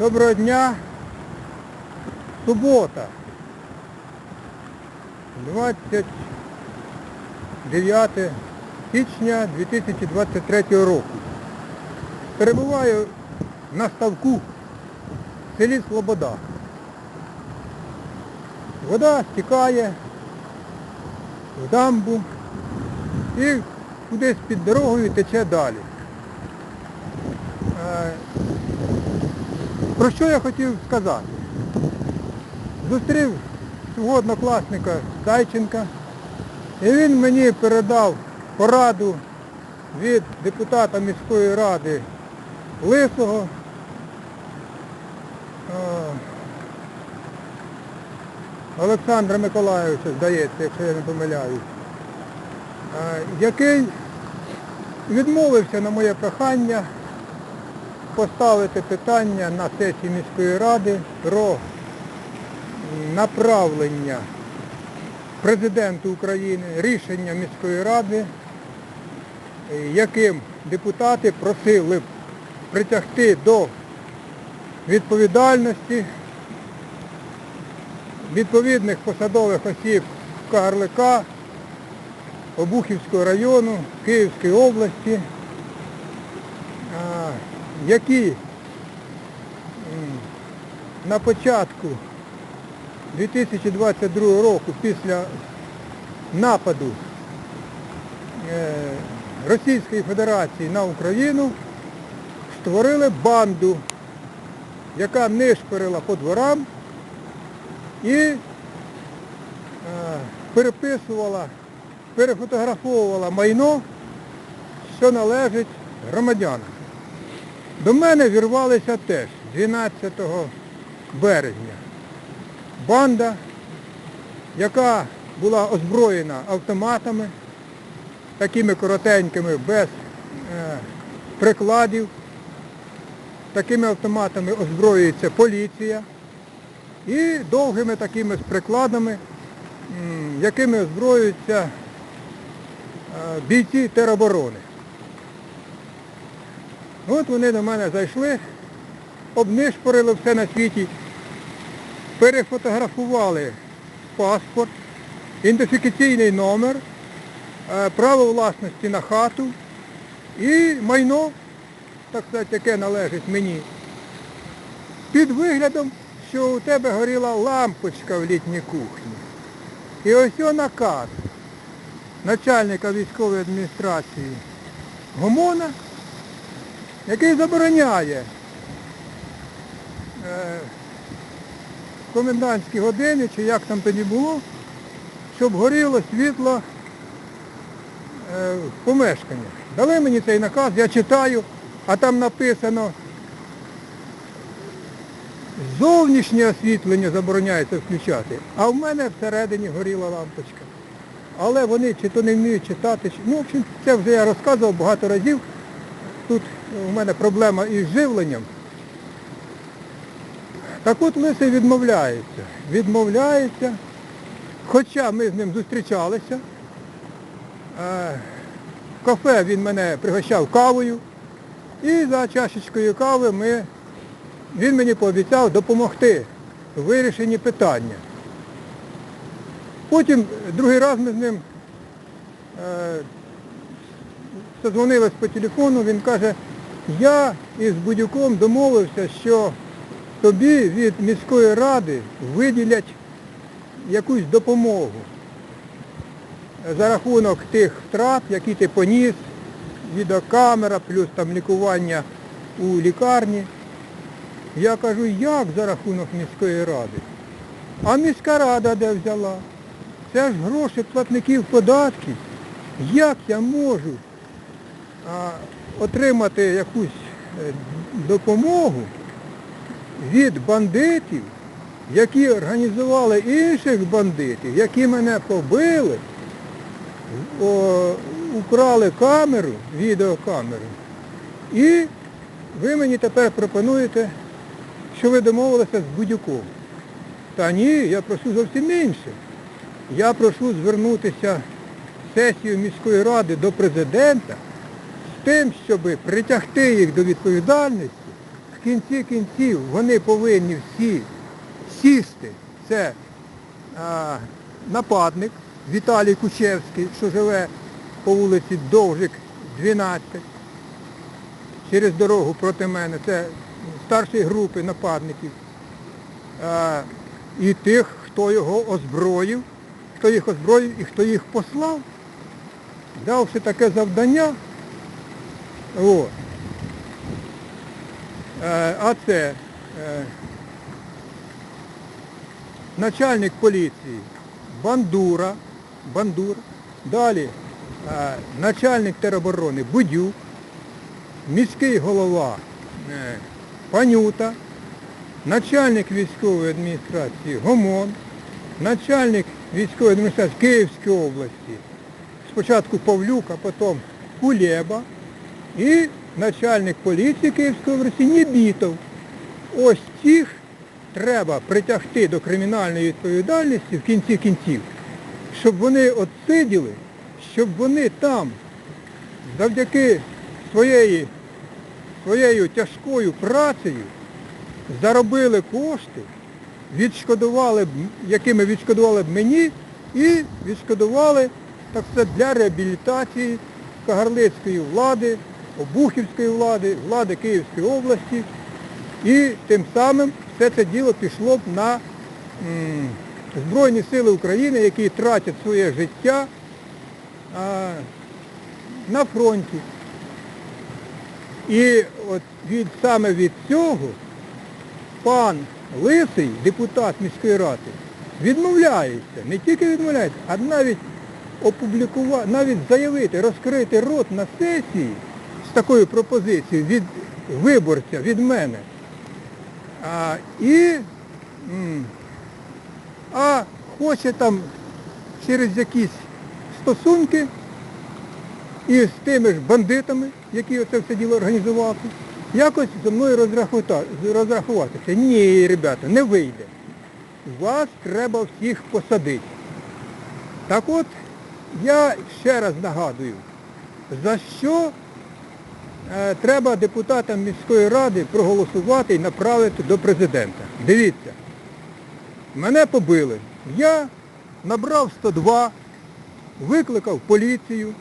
Доброго дня. Субота. 29 січня 2023 року. Перебуваю на ставку в селі Слобода. Вода стікає в дамбу і кудись під дорогою тече далі. Про що я хотів сказати? Зустрів свого однокласника Зайченка, і він мені передав пораду від депутата міської ради Лисого. е, Олександра Миколайовича, здається, якщо я не помиляюсь, е, який відмовився на моє прохання поставити питання на сесії міської ради про направлення президенту України рішення міської ради, яким депутати просили б притягти до відповідальності відповідних посадових осіб КГРЛК Обухівського району Київської області, які на початку 2022 року після нападу е, Російської Федерації на Україну створили банду, яка нишпорила по дворам і е, переписувала, перефотографовувала майно, що належить громадянам. До мене вірвалися теж 12 березня. Банда, яка була озброєна автоматами, такими коротенькими, без е, прикладів. Такими автоматами озброюється поліція і довгими такими з прикладами, якими озброюються е, бійці тероборони. От вони до мене зайшли, обнишпорили все на світі, перефотографували паспорт, ідентифікаційний номер, е, право власності на хату і майно, так сказати, яке належить мені. Під виглядом, що у тебе горіла лампочка в літній кухні. І ось о наказ начальника військової адміністрації Гомона, який забороняє е, комендантські години, чи як там тоді було, щоб горіло світло е, в помешканнях. Дали мені цей наказ, я читаю, а там написано зовнішнє освітлення забороняється включати, а в мене всередині горіла лампочка. Але вони чи то не вміють читати, чи... ну, в общем, це вже я розказував багато разів. Тут у мене проблема із живленням. Так от Лисий відмовляється. Відмовляється, хоча ми з ним зустрічалися. Е, В кафе він мене пригощав кавою. І за чашечкою кави ми, він мені пообіцяв допомогти у вирішенні питання. Потім другий раз ми з ним е, по телефону, він каже, я із Будюком домовився, що тобі від міської ради виділять якусь допомогу за рахунок тих втрат, які ти поніс, відеокамера, плюс там лікування у лікарні. Я кажу, як за рахунок міської ради? А міська рада де взяла? Це ж гроші платників податків. Як я можу отримати якусь е, допомогу від бандитів, які організували інших бандитів, які мене побили, украли камеру, відеокамеру, і ви мені тепер пропонуєте, що ви домовилися з Будюком. Та ні, я прошу зовсім інше. Я прошу звернутися в сесію міської ради до президента тим, щоб притягти їх до відповідальності в кінці кінців вони повинні всі сісти. Це а, нападник Віталій Кучевський, що живе по вулиці Довжик 12, через дорогу проти мене. Це старшої групи нападників. А, і тих, хто його озброїв, хто їх озброїв і хто їх послав, давши таке завдання. От. Е, А це е, начальник поліції. Бандура, Бандур, далі е, начальник тероборони Будюк, міський голова Панюта, начальник військової адміністрації Гомон, начальник військової адміністрації Київської області, спочатку Павлюк, а потім Кулеба і начальник поліції Київської області Нібітов. Ось цих треба притягти до кримінальної відповідальності в кінці кінців, щоб вони отсиділи, щоб вони там завдяки своєї, своєю тяжкою працею заробили кошти, відшкодували б, якими відшкодували б мені і відшкодували так сказати, для реабілітації Кагарлицької влади, Обухівської влади, влади Київської області. І тим самим все це діло пішло б на Збройні Сили України, які тратять своє життя на фронті. І от від, саме від цього пан Лисий, депутат міської ради, відмовляється, не тільки відмовляється, а навіть опублікувати, навіть заявити, розкрити рот на сесії такою пропозицією від виборця, від мене. А, і а хоче там через якісь стосунки і з тими ж бандитами, які оце все діло організували, якось зі мною розрахуватися. Ні, ребята, не вийде. Вас треба всіх посадити. Так от, я ще раз нагадую, за що треба депутатам міської ради проголосувати і направити до президента. Дивіться, мене побили. Я набрав 102, викликав поліцію,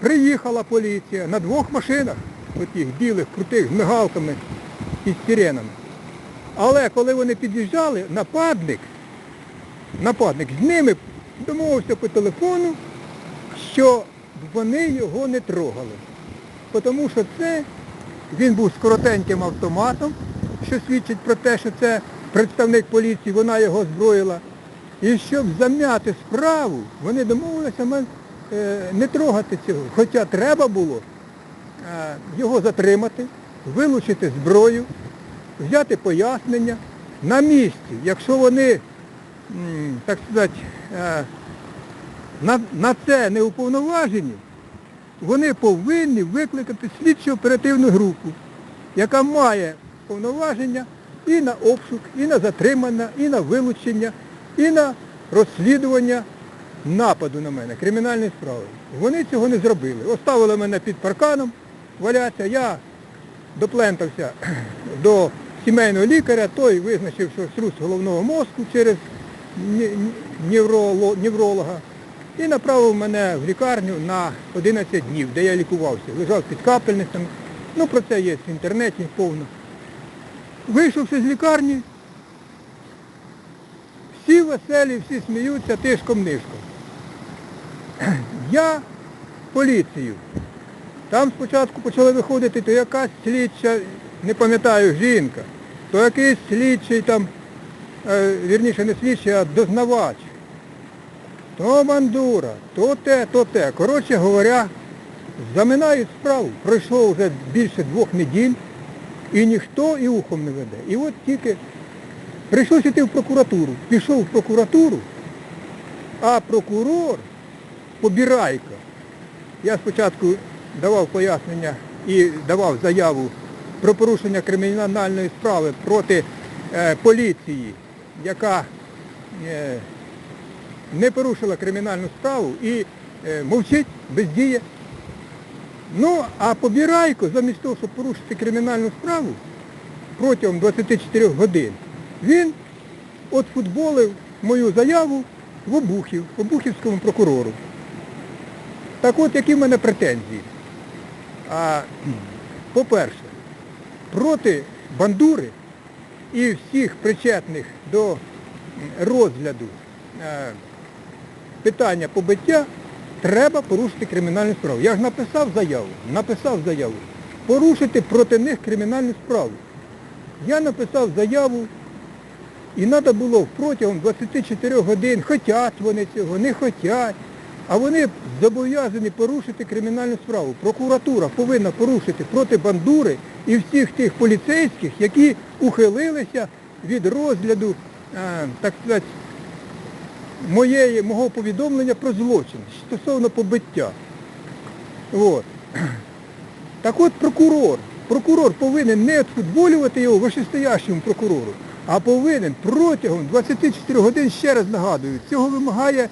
приїхала поліція на двох машинах, отих білих, крутих, з мигалками і з сиренами. Але коли вони під'їжджали, нападник, нападник з ними домовився по телефону, що вони його не трогали. Тому що це він був з коротеньким автоматом, що свідчить про те, що це представник поліції, вона його зброїла. І щоб зам'яти справу, вони домовилися е, не трогати цього. Хоча треба було е, його затримати, вилучити зброю, взяти пояснення на місці. Якщо вони, так сказати, е, на це не уповноважені, вони повинні викликати слідчо оперативну групу, яка має повноваження і на обшук, і на затримання, і на вилучення, і на розслідування нападу на мене, кримінальної справи. Вони цього не зробили. Оставили мене під парканом, валяться, я доплентався до сімейного лікаря, той визначив, що струс головного мозку через невролога і направив мене в лікарню на 11 днів, де я лікувався. Лежав під капельницями. Ну, про це є в інтернеті повно. Вийшовши з лікарні, всі веселі, всі сміються тишком-нишком. Я поліцію. Там спочатку почали виходити, то якась слідча, не пам'ятаю, жінка, то якийсь слідчий там, е, вірніше не слідчий, а дознавач. То бандура, то те, то те. Коротше говоря, заминають справу. Пройшло вже більше двох неділь, і ніхто і ухом не веде. І от тільки прийшлося йти в прокуратуру. Пішов в прокуратуру, а прокурор Побірайко. Я спочатку давав пояснення і давав заяву про порушення кримінальної справи проти е, поліції, яка е, не порушила кримінальну справу і е, мовчить, бездіє. Ну, а Побірайко, замість того, щоб порушити кримінальну справу, протягом 24 годин, він от футболив мою заяву в Обухів, Обухівському прокурору. Так от, які в мене претензії? А, по-перше, проти бандури і всіх причетних до розгляду е, питання побиття треба порушити кримінальну справу. Я ж написав заяву, написав заяву. Порушити проти них кримінальну справу. Я написав заяву і треба було протягом 24 годин, хотять вони цього, не хотять, а вони зобов'язані порушити кримінальну справу. Прокуратура повинна порушити проти бандури і всіх тих поліцейських, які ухилилися від розгляду, е, так сказати, моєї, мого повідомлення про злочин стосовно побиття. От. Так от прокурор, прокурор повинен не відфутболювати його вищестоящому прокурору, а повинен протягом 24 годин, ще раз нагадую, цього вимагає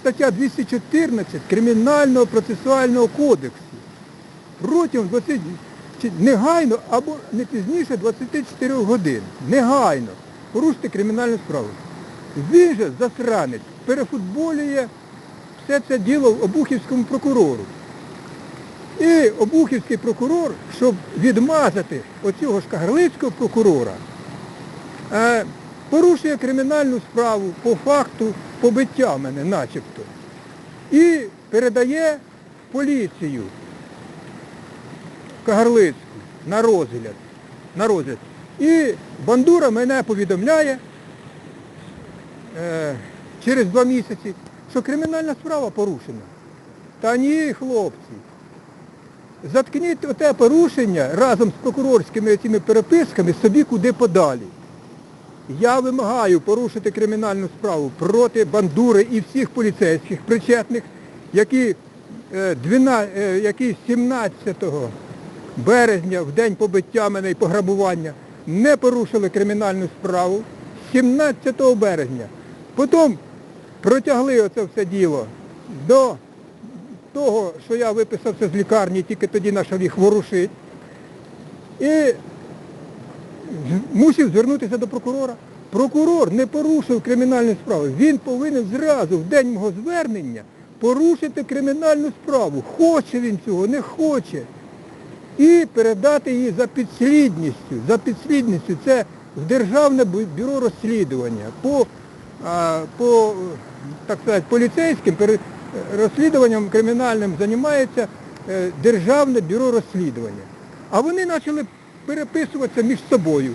стаття 214 Кримінального процесуального кодексу. Протягом 20, негайно або не пізніше 24 годин. Негайно порушити кримінальну справу. Він же, засранець, перефутболює все це діло Обухівському прокурору. І Обухівський прокурор, щоб відмазати оцього ж Кагарлицького прокурора, е, порушує кримінальну справу по факту побиття мене начебто. І передає поліцію Кагарлицьку на розгляд. На розгляд. І бандура мене повідомляє через два місяці, що кримінальна справа порушена. Та ні, хлопці. Заткніть оте порушення разом з прокурорськими цими переписками собі куди подалі. Я вимагаю порушити кримінальну справу проти бандури і всіх поліцейських причетних, які, е, 12, е, які 17 березня, в день побиття мене і пограбування, не порушили кримінальну справу 17 березня. Потім протягли оце все діло до того, що я виписався з лікарні, тільки тоді почав їх ворушити. І мусив звернутися до прокурора. Прокурор не порушив кримінальну справу. Він повинен зразу, в день мого звернення, порушити кримінальну справу. Хоче він цього, не хоче. І передати її за підслідністю. За підслідністю це в Державне бю- бюро розслідування. По, по так сказати, поліцейським розслідуванням кримінальним займається е, Державне бюро розслідування. А вони почали переписуватися між собою.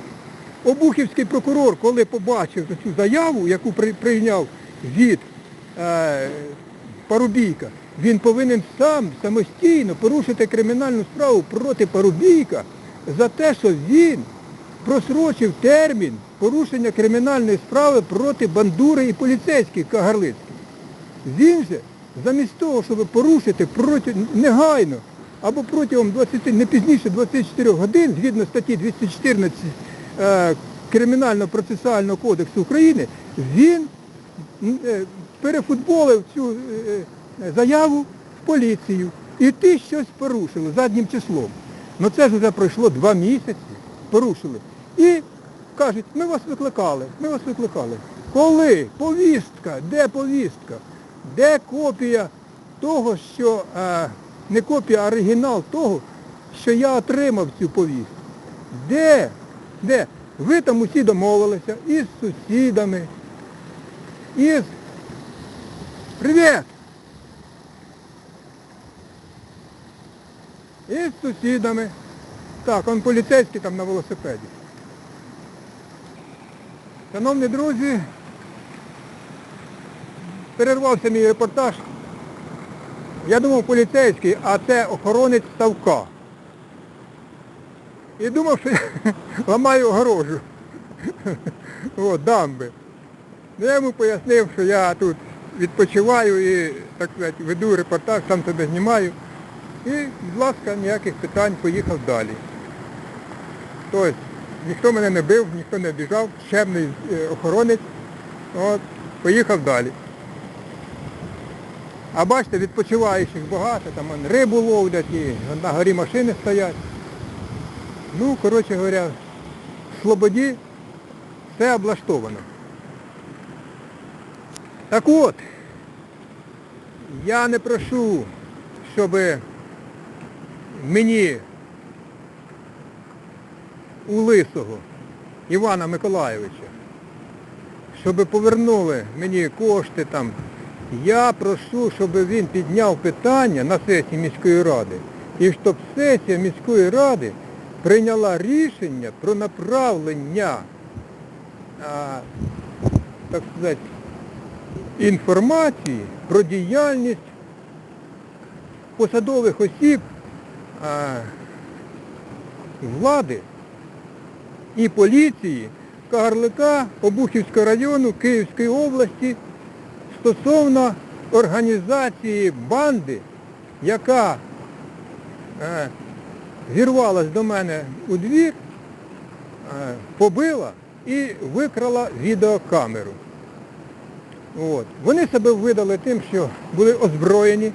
Обухівський прокурор, коли побачив цю заяву, яку при- прийняв від е, Парубійка, він повинен сам самостійно порушити кримінальну справу проти Парубійка за те, що він просрочив термін порушення кримінальної справи проти бандури і поліцейських Кагарлицьких. Він же, замість того, щоб порушити проти, негайно або протягом 20, не пізніше 24 годин, згідно статті 214 е, Кримінально-процесуального кодексу України, він е, перефутболив цю е, е, заяву в поліцію. І ти щось порушили заднім числом. Ну це ж вже пройшло два місяці, порушили. І кажуть, ми вас викликали, ми вас викликали. Коли? Повістка, де повістка? Де копія того, що, е, не копія, а оригінал того, що я отримав цю повістку? Де? Де? Ви там усі домовилися із сусідами, із... Привіт! Із сусідами. Так, он поліцейський там на велосипеді. Шановні друзі, перервався мій репортаж. Я думав поліцейський, а це охоронець ставка. І думав, що ламаю огорожу. О, дамби. Ну, я йому пояснив, що я тут відпочиваю і, так сказати, веду репортаж, сам себе знімаю. І, будь ласка, ніяких питань, поїхав далі. Тобто, ніхто мене не бив, ніхто не обіжав, щемний е, охоронець, от, поїхав далі. А бачите, відпочиваючих багато, там рибу ловлять і на горі машини стоять. Ну, коротше говоря, в Слободі все облаштовано. Так от, я не прошу, щоб мені у Лисого Івана Миколайовича, щоб повернули мені кошти там. Я прошу, щоб він підняв питання на сесії міської ради і щоб сесія міської ради прийняла рішення про направлення, а, так сказати, інформації про діяльність посадових осіб а, влади і поліції Кагарлика Обухівського району Київської області стосовно організації банди, яка е, вірвалась до мене у двір, е, побила і викрала відеокамеру. От. Вони себе видали тим, що були озброєні,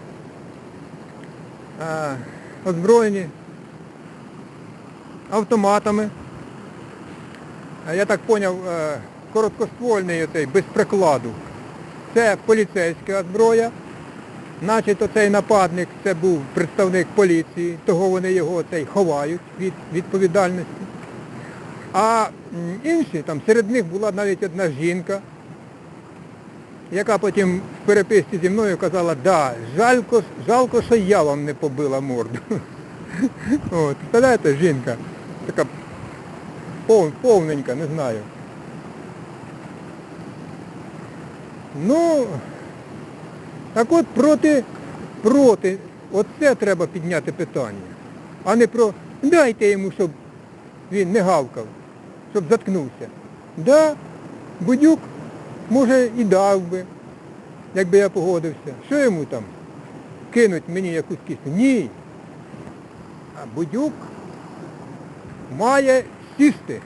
е, озброєні автоматами. Я так зрозумів, короткоствольний оцей, без прикладу. Це поліцейська зброя. Значить, оцей нападник це був представник поліції, того вони його цей ховають від відповідальності. А інші, там серед них була навіть одна жінка, яка потім в переписці зі мною казала, да, жалько, жалко, що я вам не побила морду. От, представляєте, жінка, така пов- повненька, не знаю. Ну, так от проти, проти, оце треба підняти питання, а не про дайте йому, щоб він не гавкав, щоб заткнувся. Да, Будюк, може, і дав би, якби я погодився. Що йому там? Кинуть мені якусь кисню? Ні. А Будюк має сісти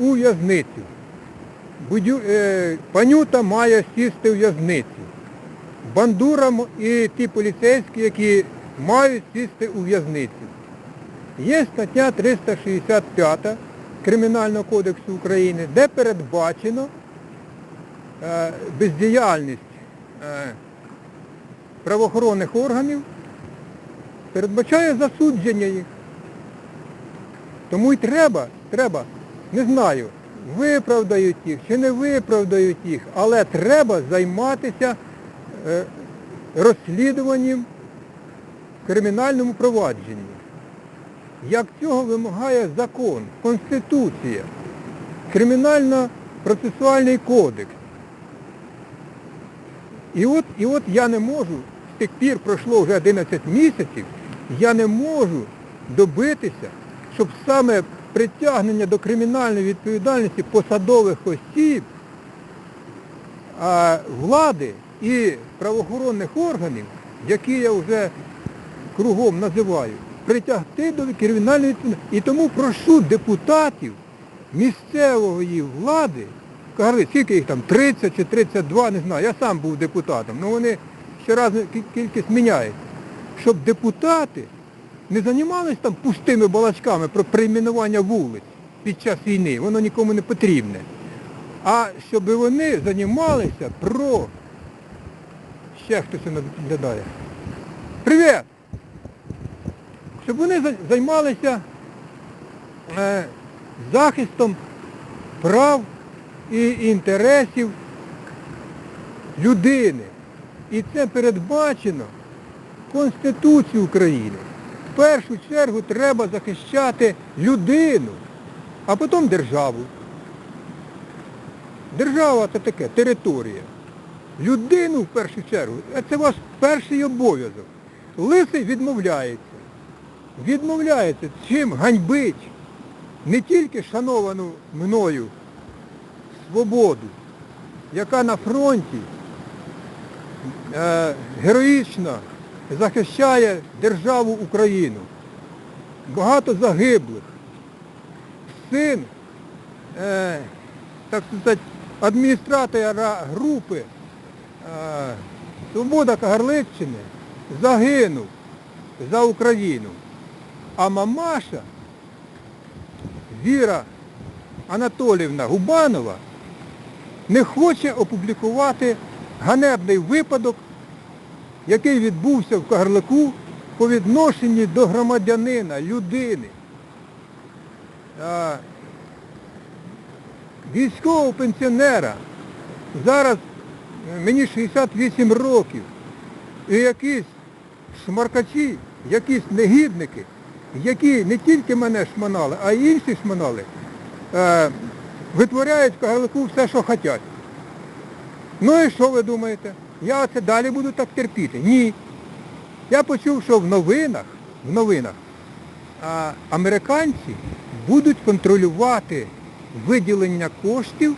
у в'язницю. Е, панюта має сісти в в'язниці. Бандура і ті поліцейські, які мають сісти у в'язниці. Є стаття 365 Кримінального кодексу України, де передбачено е, бездіяльність е, правоохоронних органів, передбачає засудження їх. Тому й треба, треба, не знаю, виправдають їх чи не виправдають їх, але треба займатися е, розслідуванням в кримінальному провадженні. Як цього вимагає закон, Конституція, Кримінально-процесуальний кодекс. І от, і от я не можу, з тих пір пройшло вже 11 місяців, я не можу добитися, щоб саме притягнення до кримінальної відповідальності посадових осіб влади і правоохоронних органів, які я вже кругом називаю, притягти до кримінальної відповідальності. І тому прошу депутатів місцевої влади, кажуть, скільки їх там, 30 чи 32, не знаю, я сам був депутатом, але вони щоразу кі- кількість міняється, щоб депутати не займалися там пустими балачками про перейменування вулиць під час війни, воно нікому не потрібне. А щоб вони займалися про... Ще хтось наглядає. Привіт! Щоб вони займалися е, захистом прав і інтересів людини. І це передбачено Конституцією України. Першу чергу треба захищати людину, а потім державу. Держава це таке, територія. Людину в першу чергу, це ваш перший обов'язок. Лисий відмовляється. Відмовляється чим ганьбить не тільки шановану мною свободу, яка на фронті е, героїчно захищає державу Україну. Багато загиблих. Син, е, так сказати, адміністратора групи е, Свобода Кагарличчини загинув за Україну. А мамаша Віра Анатолівна Губанова не хоче опублікувати ганебний випадок, який відбувся в Кагарлику по відношенні до громадянина, людини. Військового пенсіонера. Зараз е, мені 68 років. І якісь шмаркачі, якісь негідники, які не тільки мене шманали, а й інші шманали, е, витворяють в Кагарлику все, що хочуть. Ну і що ви думаєте? Я це далі буду так терпіти? Ні. Я почув, що в новинах, в новинах а, американці будуть контролювати виділення коштів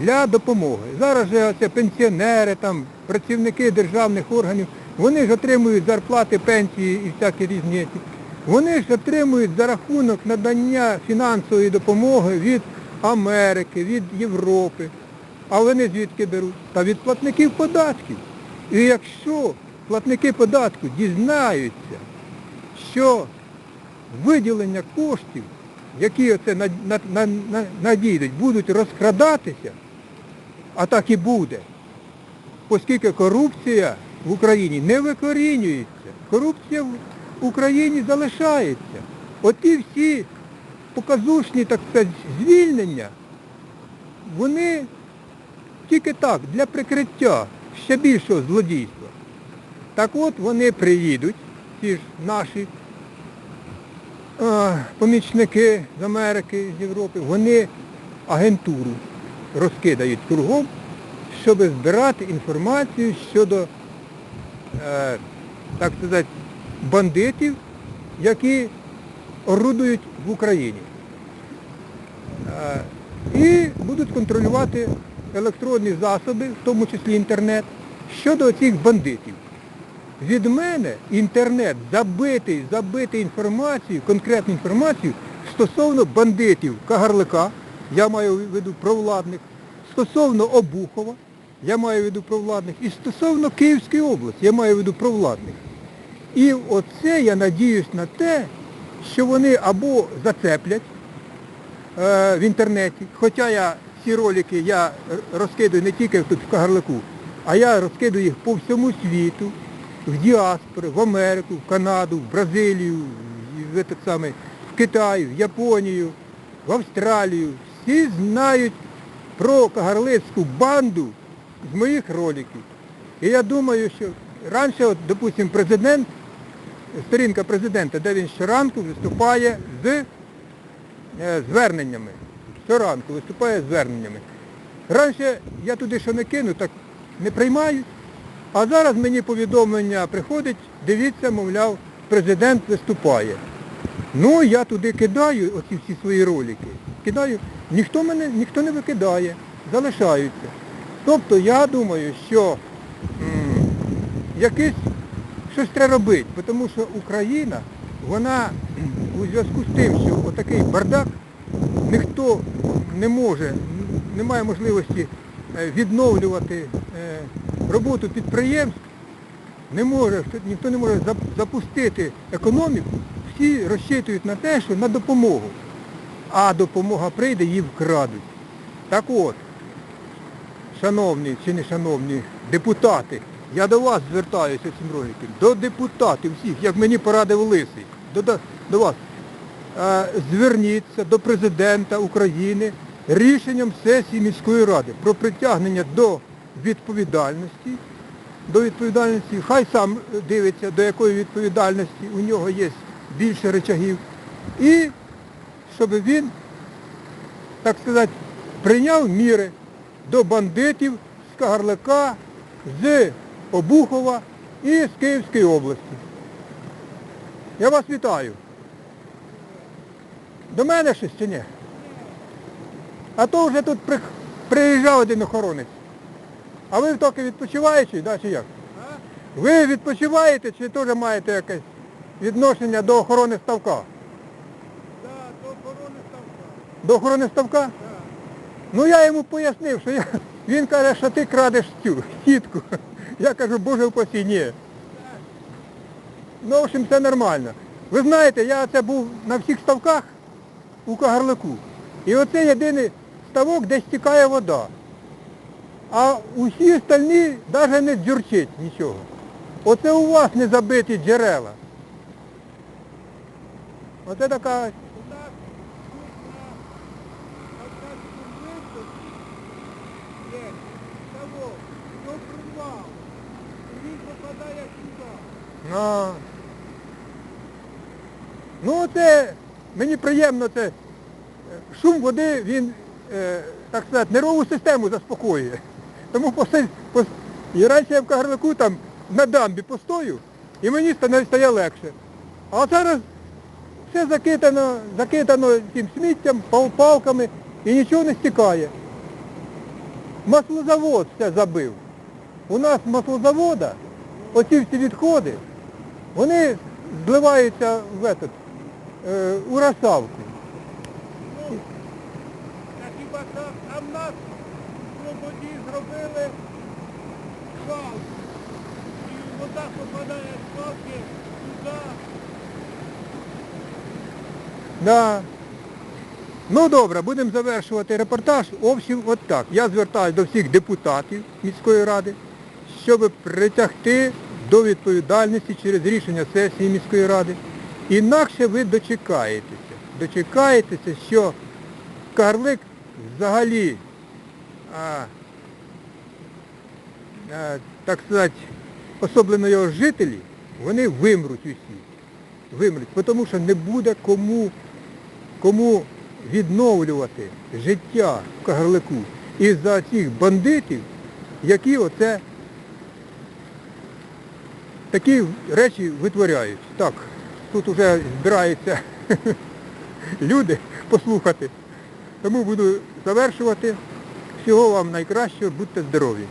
для допомоги. Зараз же оце пенсіонери, там, працівники державних органів, вони ж отримують зарплати, пенсії і всякі різні. Вони ж отримують за рахунок надання фінансової допомоги від Америки, від Європи. А вони звідки беруть? Та від платників податків. І якщо платники податків дізнаються, що виділення коштів, які оце на- на- на- на- надійдуть, будуть розкрадатися, а так і буде, оскільки корупція в Україні не викорінюється, корупція в Україні залишається. Оті всі показушні, так сказати, звільнення, вони тільки так, для прикриття ще більшого злодійства. Так от вони приїдуть, ці ж наші е, помічники з Америки, з Європи, вони агентуру розкидають кругом, щоб збирати інформацію щодо, е, так сказати, бандитів, які орудують в Україні. Е, І будуть контролювати електронні засоби, в тому числі інтернет, щодо цих бандитів. Від мене інтернет забитий, забитий інформацією, конкретну інформацію стосовно бандитів Кагарлика, я маю в виду провладних, стосовно Обухова, я маю в виду провладних, і стосовно Київської області, я маю в виду провладних. І оце я надіюсь на те, що вони або зацеплять е, в інтернеті, хоча я ці ролики я розкидую не тільки тут в Кагарлику, а я розкидую їх по всьому світу, в діаспори, в Америку, в Канаду, в Бразилію, в, этот самий, в Китай, в Японію, в Австралію. Всі знають про кагарлицьку банду з моїх роликів. І я думаю, що раніше, от, допустим, президент, сторінка президента, де він щоранку виступає з е, зверненнями. Щоранку виступає з зверненнями. Раніше я туди що не кину, так не приймають. А зараз мені повідомлення приходить, дивіться, мовляв, президент виступає. Ну, я туди кидаю оці всі свої ролики. Кидаю, ніхто мене ніхто не викидає, залишаються. Тобто я думаю, що м, якесь щось треба робити, тому що Україна, вона у зв'язку з тим, що отакий бардак, ніхто не може, немає можливості е, відновлювати е, роботу підприємств, не може, ніхто не може запустити економіку, всі розчитують на те, що на допомогу. А допомога прийде, її вкрадуть. Так от, шановні чи не шановні депутати, я до вас звертаюся цим роликом, до депутатів всіх, як мені порадив Лисий, до, до, до вас. Е, Зверніться до президента України рішенням сесії міської ради про притягнення до відповідальності, до відповідальності, хай сам дивиться, до якої відповідальності у нього є більше речагів, і щоб він, так сказати, прийняв міри до бандитів з Кагарлика, з Обухова і з Київської області. Я вас вітаю. До мене щось чи ні? А то вже тут при- приїжджав один охоронець. А ви тільки відпочиваючий, да, чи як? Ви відпочиваєте чи теж маєте якесь відношення до охорони ставка? Так, до охорони ставка. До охорони ставка? Так. Ну я йому пояснив, що я... він каже, що ти крадеш цю сітку. Я кажу, боже упасі, ні. Ну, в общем, це нормально. Ви знаєте, я це був на всіх ставках, у Кагарлику. І оце єдиний ставок, де стікає вода. А усі остальні навіть не дзюрчить нічого. Оце у вас не забиті джерела. Оце така У нас тут на Кавказькому виході є ставок, до привал. І він попадає сюди. А. Ну це мені приємно це. е, Шум води, він, е, так сказати, нервову систему заспокоює. Тому поси- пос- і раніше я в Кагарлику там на дамбі постою, і мені стає легше. А зараз все закидано, закидано цим сміттям, пал- палками і нічого не стікає. Маслозавод все забив. У нас маслозавода, оці всі відходи, вони зливаються в этот, е, у розсавку. Ну, а хіба так, а в нас в Слободі зробили свалку. І вода попадає з свалки туди. Да. Ну добре, будемо завершувати репортаж. Общем, от так. Я звертаюся до всіх депутатів міської ради, щоб притягти до відповідальності через рішення сесії міської ради. Інакше ви дочекаєтеся. Дочекаєтеся, що Карлик взагалі, а, а, так сказати, особливо його жителі, вони вимруть усі. Вимруть, тому що не буде кому кому відновлювати життя в Кагарлику із-за цих бандитів, які оце такі речі витворяють. Так, тут вже збираються люди послухати. Тому буду завершувати. Всього вам найкращого, будьте здорові.